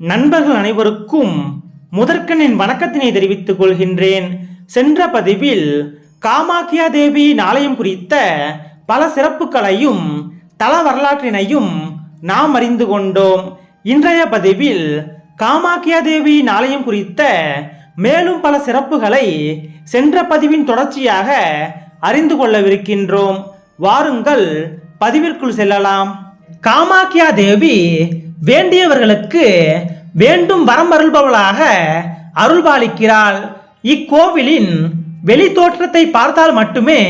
நண்பர்கள் அனைவருக்கும் முதற்கனின் என் வணக்கத்தினை தெரிவித்துக் கொள்கின்றேன். சென்ற பதிவில் காமாக்கியா தேவி ஆலயம் குறித்த பல சிறப்புகளையும் தல வரலாற்றினையும் நாம் அறிந்து கொண்டோம். இன்றைய பதிவில் காமாக்கியா தேவி ஆலயம் குறித்த மேலும் பல சிறப்புகளை சென்ற பதிவின் தொடர்ச்சியாக அறிந்து கொள்ளவிருக்கின்றோம். வாருங்கள் பதிவிற்குள் செல்லலாம். காமாக்கியா தேவி வேண்டியவர்களுக்கு வேண்டும் வரம் அருள்பவளாக அருள்பாலிக்கிறாள். இக்கோவிலின் வெளி தோற்றத்தை பார்த்தால் மட்டுமே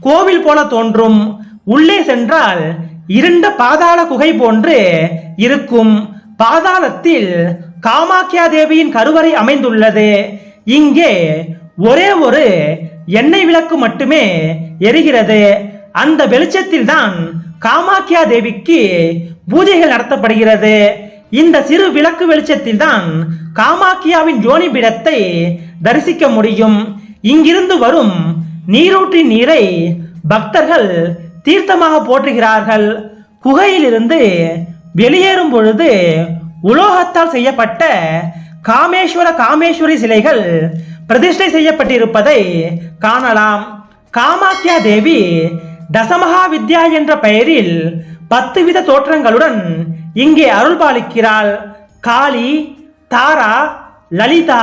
கோவில் போல தோன்றும். உள்ளே சென்றால் இருண்ட பாதாள குகை போன்று இருக்கும். பாதாளத்தில் காமாக்கியா தேவியின் கருவறை அமைந்துள்ளது. இங்கே ஒரே ஒரு எண்ணெய் விளக்கு மட்டுமே எரிகிறது. அந்த வெளிச்சத்தில் தான் காமாக்கியா தேவிக்கு பூஜைகள் நடத்தப்படுகிறது. இந்த சிறு விளக்கு வெளிச்சத்தில் தான் காமாக்கியாவின் ஜோனி பீடத்தை தரிசிக்க முடியும். இங்கிருந்து வரும் நீரூற்றின் நீரை பக்தர்கள் தீர்த்தமாக போற்றுகிறார்கள். குகையிலிருந்து வெளியேறும் பொழுது உலோகத்தால் செய்யப்பட்ட காமேஸ்வர காமேஸ்வரி சிலைகள் பிரதிஷ்டை செய்யப்பட்டிருப்பதை காணலாம். காமாக்கியா தேவி தசமகா வித்யா என்ற பெயரில் பத்து வித தோற்றங்களுடன் இங்கே அருள்பாலிக்கிறாள். காளி தாரா லலிதா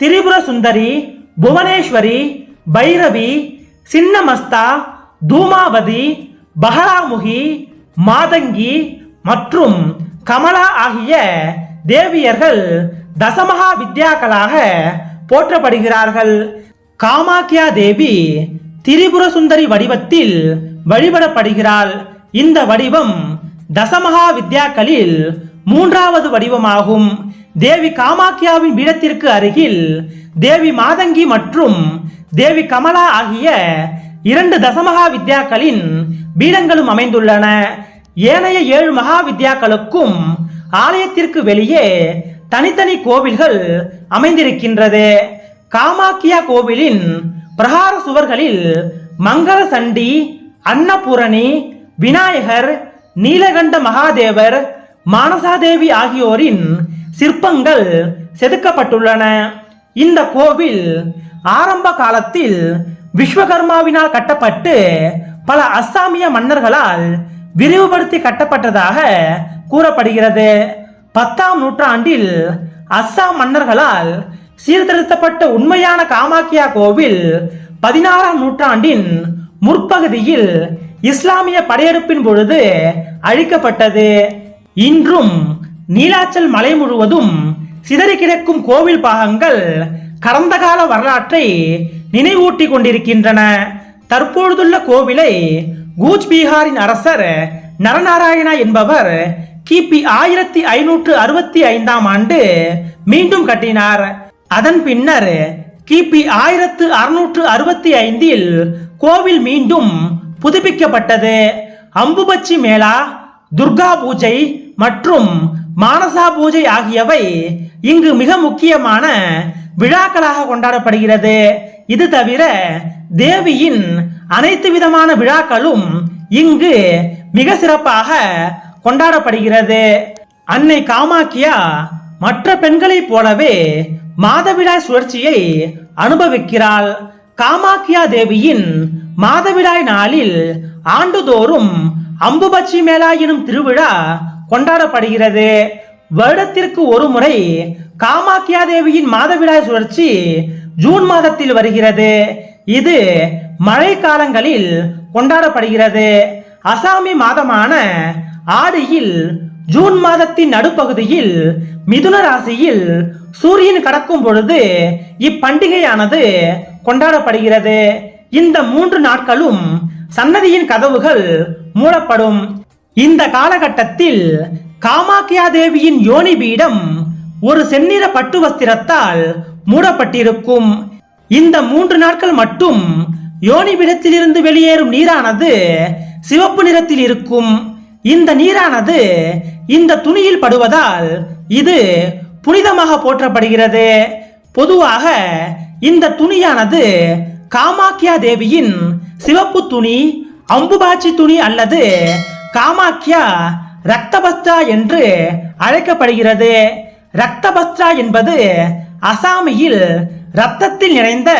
திரிபுர சுந்தரி புவனேஸ்வரி பைரவி சின்னமஸ்தா தூமாவதி பகலாமுகி மாதங்கி மற்றும் கமலா ஆகிய தேவியர்கள் தசமகா வித்யாக்களாக போற்றப்படுகிறார்கள். காமாக்கியா தேவி திரிபுர சுந்தரி வடிவத்தில் வழிபடப்படுகிறாள். இந்த வடிவம் தசமகா வித்யாக்களில் மூன்றாவது வடிவமாகும். தேவி காமாக்கியாவின் பீடத்திற்கு அருகில் தேவி மாதங்கி மற்றும் தேவி கமலா ஆகிய இரண்டு தசமகா வித்யாக்களின் பீடங்களும் அமைந்துள்ளன. ஏனைய ஏழு மகா வித்யாக்களுக்கும் ஆலயத்திற்கு வெளியே தனித்தனி கோவில்கள் அமைந்திருக்கின்றது. காமாக்கியா கோவிலின் பிரகார சுவர்களில் மங்கள சண்டி அன்னபூரணி விநாயகர் நீலகண்ட மகாதேவர் மானசாதேவி ஆகியோரின் சிற்பங்கள் செதுக்கப்பட்டுள்ளன. இந்த கோவில் ஆரம்ப காலத்தில் விஸ்வகர்மாவினால் கட்டப்பட்டு பல அஸ்ஸாமிய மன்னர்களால் விரிவுபடுத்தி கட்டப்பட்டதாக கூறப்படுகிறது. பத்தாம் நூற்றாண்டில் அஸ்ஸாம் மன்னர்களால் சீர்திருத்தப்பட்ட உண்மையான காமாக்கியா கோவில் பதினாறாம் நூற்றாண்டின் முற்பகுதியில் இஸ்லாமிய படையெடுப்பின் பொழுது அழிக்கப்பட்டது. இன்றும் நீலாச்சல் மலை முழுவதும் சிதறி கிடக்கும் கோவில் பாகங்கள் கடந்த கால வரலாற்றை நினைவூட்டி கொண்டிருக்கின்றன. தற்பொழுதுள்ள கோவிலை கூஜ் பீகாரின் அரசர் நரநாராயணா என்பவர் கிபி ஆயிரத்தி ஐநூற்று அறுபத்தி ஐந்தாம் ஆண்டு மீண்டும் கட்டினார். அதன் பின்னர் கிபி ஆயிரத்து அறுநூற்று அறுபத்தி ஐந்தில் கோவில் மீண்டும் புதுப்பிக்கப்பட்டது. அம்புபச்சி மேளா துர்கா பூஜை மற்றும் மானசா பூஜை ஆகியவை இங்கு மிக முக்கியமான விழாக்களாக கொண்டாடப்படுகிறது. இது தவிர தேவியின் அனைத்து விதமான விழாக்களும் இங்கு மிக சிறப்பாக கொண்டாடப்படுகிறது. அன்னை காமாக்கியா மற்ற பெண்களைப் போலவே மாதவிடாய் சுழற்சியை அனுபவிக்கிறாள். காமாக்கியா தேவியின் மாதவிடாய் நாளில் ஆண்டுதோறும் அம்புபச்சி மேளா எனும் திருவிழா கொண்டாடப்படுகிறது. வருடத்திற்கு ஒரு முறை காமாக்கியா தேவியின் மாதவிடாய் சுழற்சி ஜூன் மாதத்தில் வருகிறது. இது மழை காலங்களில் கொண்டாடப்படுகிறது. அசாமி மாதமான ஆடியில் ஜூன் மாதத்தின் நடுப்பகுதியில் மிதுன ராசியில் சூரியன் கடக்கும் பொழுது இப்பண்டிகையானது கொண்டாடப்படுகிறது. இந்த மூன்று நாட்களும் சன்னதியின் கதவுகள் மூடப்படும். இந்த காலகட்டத்தில் காமாக்கியா தேவியின் யோனி பீடம் ஒரு செந்நிற பட்டு வஸ்திரத்தால் மூடப்பட்டிருக்கும். இந்த மூன்று நாட்கள் மட்டும் யோனி பீடத்திலிருந்து வெளியேறும் நீரானது சிவப்பு நிறத்தில் இருக்கும். இந்த நீரானது இந்த துணியில் படுவதால் இது புனிதமாக போற்றப்படுகிறது. பொதுவாக இந்த துணியானது காமாக்கியா தேவியின் சிவப்பு துணி அம்புபாச்சி துணி அல்லது காமாக்கியா ரத்தபஸ்தா என்று அழைக்கப்படுகிறது. ரத்தபஸ்தா என்பது அசாமியில் ரத்தத்தில் நிறைந்த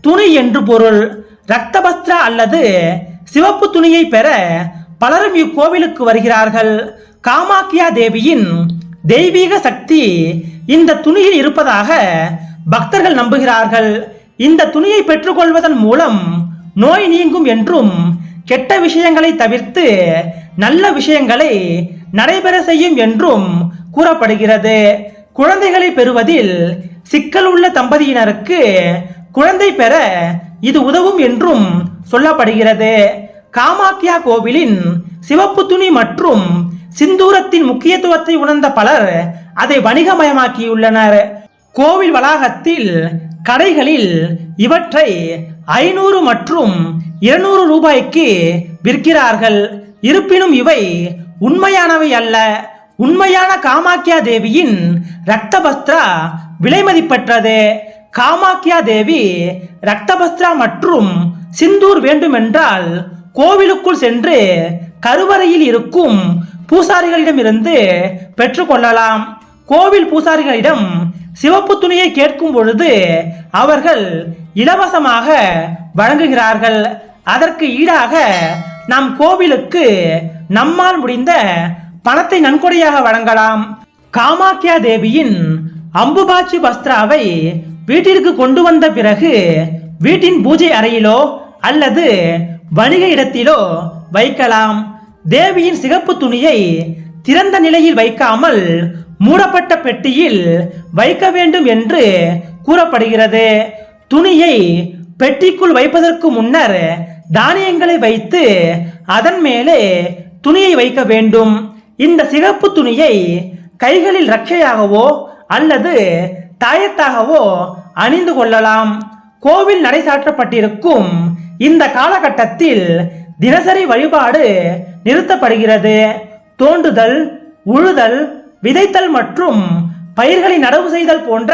துணி என்று பொருள். ரத்தபஸ்திரா அல்லது சிவப்பு துணியை பெற பலரும் இக்கோவிலுக்கு வருகிறார்கள். காமாக்கியா தேவியின் தெய்வீக சக்தி இந்த துணியில் இருப்பதாக பக்தர்கள் நம்புகிறார்கள். இந்த துணியை பெற்றுக்கொள்வதன் மூலம் நோய் நீங்கும் என்றும் கெட்ட விஷயங்களை தவிர்த்து நல்ல விஷயங்களை நடைபெற செய்யும் என்றும் கூறப்படுகிறது. குழந்தைகளை பெறுவதில் சிக்கல் உள்ள தம்பதியினருக்கு குழந்தை பெற இது உதவும் என்றும் சொல்லப்படுகிறது. காமாக்கியா கோவிலின் சிவப்பு துணி மற்றும் சிந்தூரத்தின் முக்கியத்துவத்தை உணர்ந்த பலர் அதை வணிகமயமாக்கியுள்ளனர். கோவில் வளாகத்தில் கடைகளில் இவற்றை ஐநூறு மற்றும் இருநூறு ரூபாய்க்கு விற்கிறார்கள். இருப்பினும் இவை உண்மையானவை அல்ல. உண்மையான காமாக்கியா தேவியின் ரக்தபஸ்திரா விலைமதிப்பற்றது காமாக்கியா தேவி ரத்தபஸ்திரா மற்றும் சிந்தூர் வேண்டுமென்றால் கோவிலுக்குள் சென்று கருவறையில் இருக்கும் பூசாரிகளிடமிருந்து பெற்றுக்கொள்ளலாம் கோவில் பூசாரிகளிடம் சிவப்பு துணியை கேட்கும் பொழுது அவர்கள் இலவசமாக வழங்குகிறார்கள். அதற்கு ஈடாக நம் கோவிலுக்கு நம்மால் முடிந்த பணத்தை நன்கொடையாக வழங்கலாம். காமாக்கியா தேவியின் அம்புபாச்சி வஸ்திராவை வீட்டிற்கு கொண்டு வந்த பிறகு வீட்டின் பூஜை அறையிலோ அல்லது வணிக இடத்திலோ வைக்கலாம். தேவியின் சிகப்பு துணியை திறந்த நிலையில் வைக்காமல் மூடப்பட்ட பெட்டியில் வைக்க வேண்டும் என்று கூறப்படுகிறது. துணியை பெட்டிக்குள் வைப்பதற்கு முன்னர் தானியங்களை வைத்து அதன் மேலே துணியை வைக்க வேண்டும். இந்த சிகப்பு துணியை கைகளில் ரட்சையாகவோ அல்லது தாயத்தாகவோ அணிந்து கொள்ளலாம். கோவில் நடை சாற்றப்பட்டிருக்கும் இந்த காலகட்டத்தில் தினசரி வழிபாடு நிறுத்தப்படுகிறது. தோண்டுதல் உழுதல் விதைத்தல் மற்றும் பயிர்களை நடவு செய்தல் போன்ற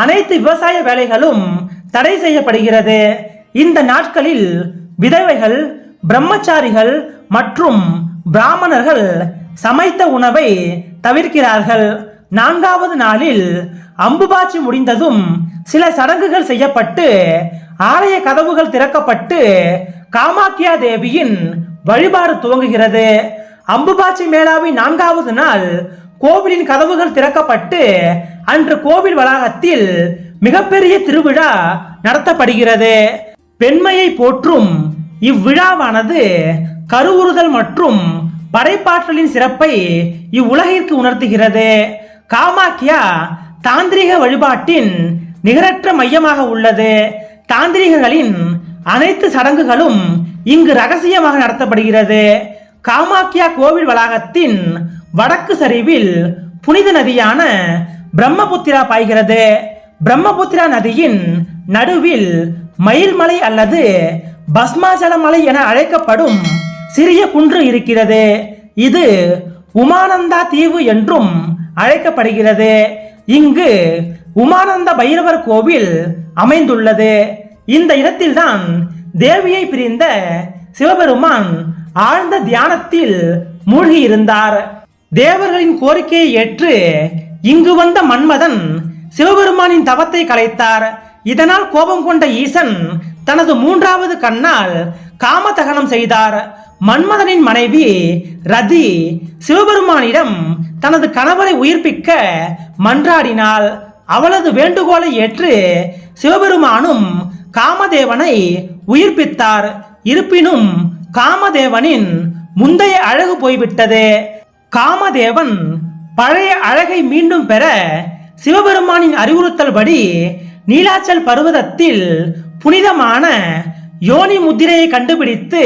அனைத்து விவசாய வேலைகளும் தடை செய்யப்படுகிறது. இந்த நாட்களில் விதவைகள் பிரம்மச்சாரிகள் மற்றும் பிராமணர்கள் சமைத்த உணவை தவிர்க்கிறார்கள். நான்காவது நாளில் அம்புபாச்சி முடிந்ததும் சில சடங்குகள் செய்யப்பட்டு ஆலய கதவுகள் திறக்கப்பட்டு காமாக்கியா தேவியின் வழிபாடு துவங்குகிறது. அம்புபாச்சி மேளாவின் நான்காவது நாள் கோவிலின் கதவுகள் திறக்கப்பட்டு அன்று கோவில் வளாகத்தில் மிகப்பெரிய திருவிழா நடத்தப்படுகிறது. பெண்மையை போற்றும் இவ்விழாவானது கருவுறுதல் மற்றும் படைப்பாற்றலின் சிறப்பை இவ்வுலகிற்கு உணர்த்துகிறது. காமாக்கியா தாந்திரிக வழிபாட்டின் நிகரற்ற மையமாக உள்ளது. தாந்திரிகர்களின் அனைத்து சடங்குகளும் இங்கு ரகசியமாக நடத்தப்படுகிறது. காமாக்கியா கோவில் வளாகத்தின் வடக்கு சரிவில் புனித நதியான பிரம்மபுத்திரா பாய்கிறது. பிரம்மபுத்திரா நதியின் நடுவில் மயில்மலை அல்லது பஸ்மாசல மலை என அழைக்கப்படும் சிறிய குன்று இருக்கிறது. இது உமானந்தா தீவு என்றும் அழைக்கப்படுகிறது. இங்கு உமானந்த பைரவர் கோவில் அமைந்துள்ளது. இந்த இடத்தில்தான் தேவியை பிரிந்த சிவபெருமான் ஆழ்ந்த தியானத்தில் மூழ்கி இருந்தார் தேவர்களின் கோரிக்கையை ஏற்று இங்கு வந்த மன்மதன் சிவபெருமானின் தவத்தை கலைத்தார். இதனால் கோபம் கொண்ட ஈசன் தனது மூன்றாவது கண்ணால் காமதகனம் செய்தார். மன்மதனின் மனைவி ரதி சிவபெருமானிடம் தனது கணவரை உயிர்ப்பிக்க மன்றாடினாள். அவளது வேண்டுகோளை ஏற்று சிவபெருமானும் காமதேவனை உயிர்ப்பித்தார். இருப்பினும் காமதேவனின் முந்தைய அழகு போய்விட்டது. காமதேவன் பழைய அழகை மீண்டும் பெற சிவபெருமானின் அறிவுறுத்தல்படி நீலாச்சல் பர்வதத்தில் புனிதமான யோனி முத்திரையை கண்டுபிடித்து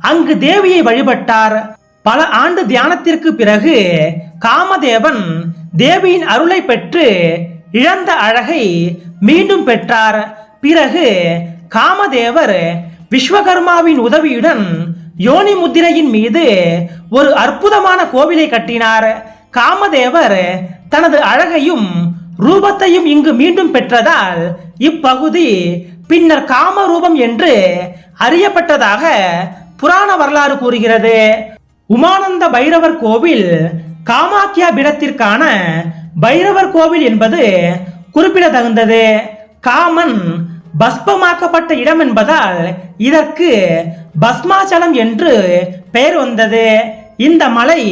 அங்கு தேவியை வழிபட்டார். பல ஆண்டு தியானத்திற்கு பிறகு காமதேவன் தேவியின் அருளை பெற்று இழந்த அழகை மீண்டும் பெற்றார். பிறகு காமதேவர் விஸ்வகர்மாவின் உதவியுடன் யோனி முத்திரையின் மீது ஒரு அற்புதமான கோவிலை கட்டினார். காமதேவர் தனது அழகையும் ரூபத்தையும் இங்கு மீண்டும் பெற்றதால் இப்பகுதி பின்னர் காமரூபம் என்று அறியப்பட்டதாக புராண வரலாறு கூறுகிறது. உமானந்த பைரவர் கோவில் காமாக்கியா பீடத்திற்கான பைரவர் கோவில் என்பது குறிப்பிடத்தகுந்தது. காமன் பஸ்பமாக்கப்பட்ட இடம் என்பதால் இதற்கு பஸ்மாச்சலம் என்று பெயர் வந்தது. இந்த மலை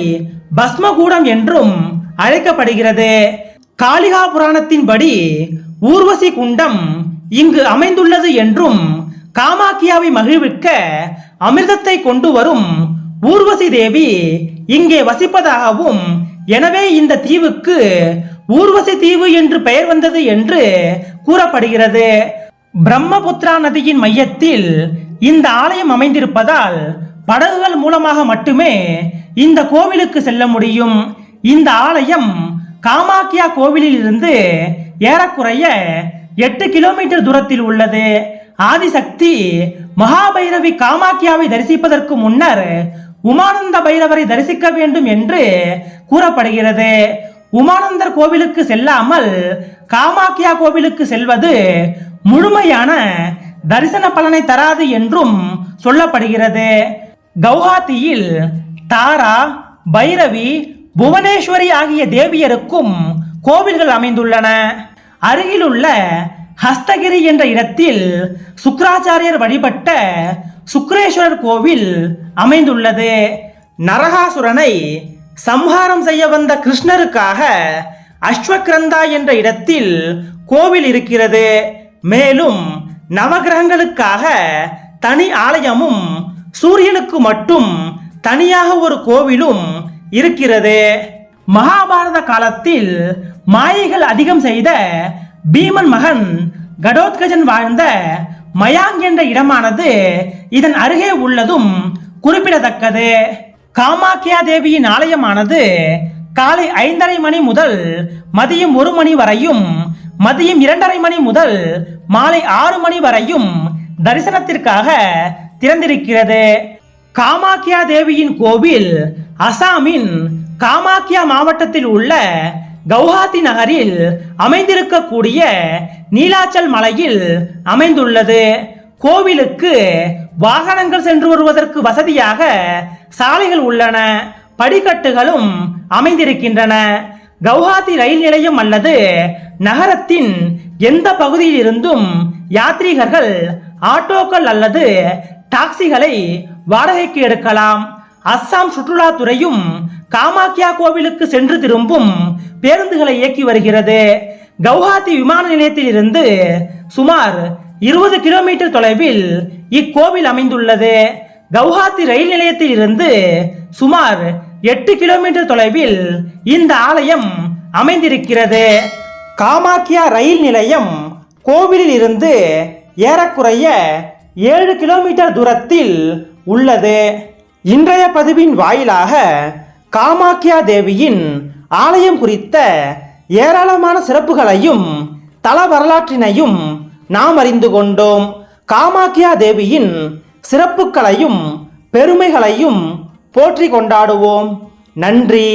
பஸ்மகூடம் என்றும் அழைக்கப்படுகிறது. காளிகா புராணத்தின்படி ஊர்வசி குண்டம் இங்கு அமைந்துள்ளது என்றும் காமாக்கியாவை மகிழ்விக்க அமிர்தத்தை கொண்டு வரும் ஊர்வசி தேவி இங்கே வசிப்பதாகவும் எனவே இந்த தீவுக்கு ஊர்வசி தீவு என்று பெயர் வந்தது என்று கூறப்படுகிறது. பிரம்மபுத்திரா நதியின் மையத்தில் இந்த ஆலயம் அமைந்திருப்பதால் படகுகள் மூலமாக மட்டுமே இந்த கோவிலுக்கு செல்ல முடியும். இந்த ஆலயம் காமாக்கியா கோவிலில் இருந்து ஏறக்குறைய எட்டு கிலோமீட்டர் தூரத்தில் உள்ளது. ஆதிசக்தி மகாபைரவி காமாக்கியாவை தரிசிப்பதற்கு முன்னர் உமானந்த பைரவரை தரிசிக்க வேண்டும் என்று கூறப்படுகிறது. உமானந்தர் கோவிலுக்கு செல்லாமல் காமாக்கியா கோவிலுக்கு செல்வது முழுமையான தரிசன பலனை தராது என்றும் சொல்லப்படுகிறது. கவுஹாத்தியில் தாரா பைரவி புவனேஸ்வரி ஆகிய தேவியருக்கும் கோவில்கள் அமைந்துள்ளன. அருகிலுள்ள ஹஸ்தகிரி என்ற இடத்தில் சுக்கராச்சாரியர் வழிபட்ட சுக்ரேஸ்வரர் கோவில் அமைந்துள்ளது. நரகாசுரனை சம்ஹாரம் செய்ய வந்த கிருஷ்ணருக்காக அஸ்வக்ரந்தா என்ற இடத்தில் கோவில் இருக்கிறது. மேலும் நவகிரகங்களுக்காக தனி ஆலயமும் சூரியனுக்கு மட்டும் தனியாக ஒரு கோவிலும் இருக்கிறது. மகாபாரத காலத்தில் மாயைகள் அதிகம் செய்த பீமன் மகன் கடோத்கஜன் வாழ்ந்த மயாங் என்ற இடமானது இதன் அருகே உள்ளதும் குறிப்பிடத்தக்கது. காமாக்கியா தேவியின் ஆலயமானது காலை ஐந்தரை மணி முதல் மதியம் ஒரு மணி வரையும் மதியம் இரண்டரை மணி முதல் மாலை ஆறு மணி வரையும் தரிசனத்திற்காக திறந்திருக்கிறது. காமாக்கியா தேவியின் கோவில் அசாமின் காமாக்கியா மாவட்டத்தில் உள்ள கவுஹாத்தி நகரில் அமைந்திருக்கக்கூடிய நீலாச்சல் மலையில் அமைந்துள்ளது. கோவிலுக்கு வாகனங்கள் சென்று வருவதற்கு வசதியாக சாலைகள் உள்ளன. படிக்கட்டுகளும் அமைந்திருக்கின்றன. கவுஹாத்தி ரயில் நிலையம் அல்லது நகரத்தின் எந்த பகுதியில் இருந்தும் யாத்ரீகர்கள் ஆட்டோக்கள் அல்லது டாக்ஸிகளை வாடகைக்கு எடுக்கலாம். அஸ்ஸாம் சுற்றுலாத்துறையும் காமாக்கியா கோவிலுக்கு சென்று திரும்பும் பேருந்துகளை இயக்கி வருகிறது. கவுஹாத்தி விமான நிலையத்தில் இருந்து சுமார் இருபது கிலோமீட்டர் தொலைவில் இக்கோவில் அமைந்துள்ளது. கவுஹாத்தி ரயில் நிலையத்தில் இருந்து சுமார் எட்டு கிலோமீட்டர் தொலைவில் இந்த ஆலயம் அமைந்திருக்கிறது. காமாக்கியா ரயில் நிலையம் கோவிலில் இருந்து ஏறக்குறைய ஏழு கிலோமீட்டர் தூரத்தில் உள்ளது. இன்றைய பதிவின் வாயிலாக காமாக்கியா தேவியின் ஆலயம் குறித்த ஏராளமான சிறப்புகளையும் தல வரலாற்றினையும் நாம் அறிந்து கொண்டோம். காமாக்கியா தேவியின் சிறப்புகளையும் பெருமைகளையும் போற்றி கொண்டாடுவோம். நன்றி.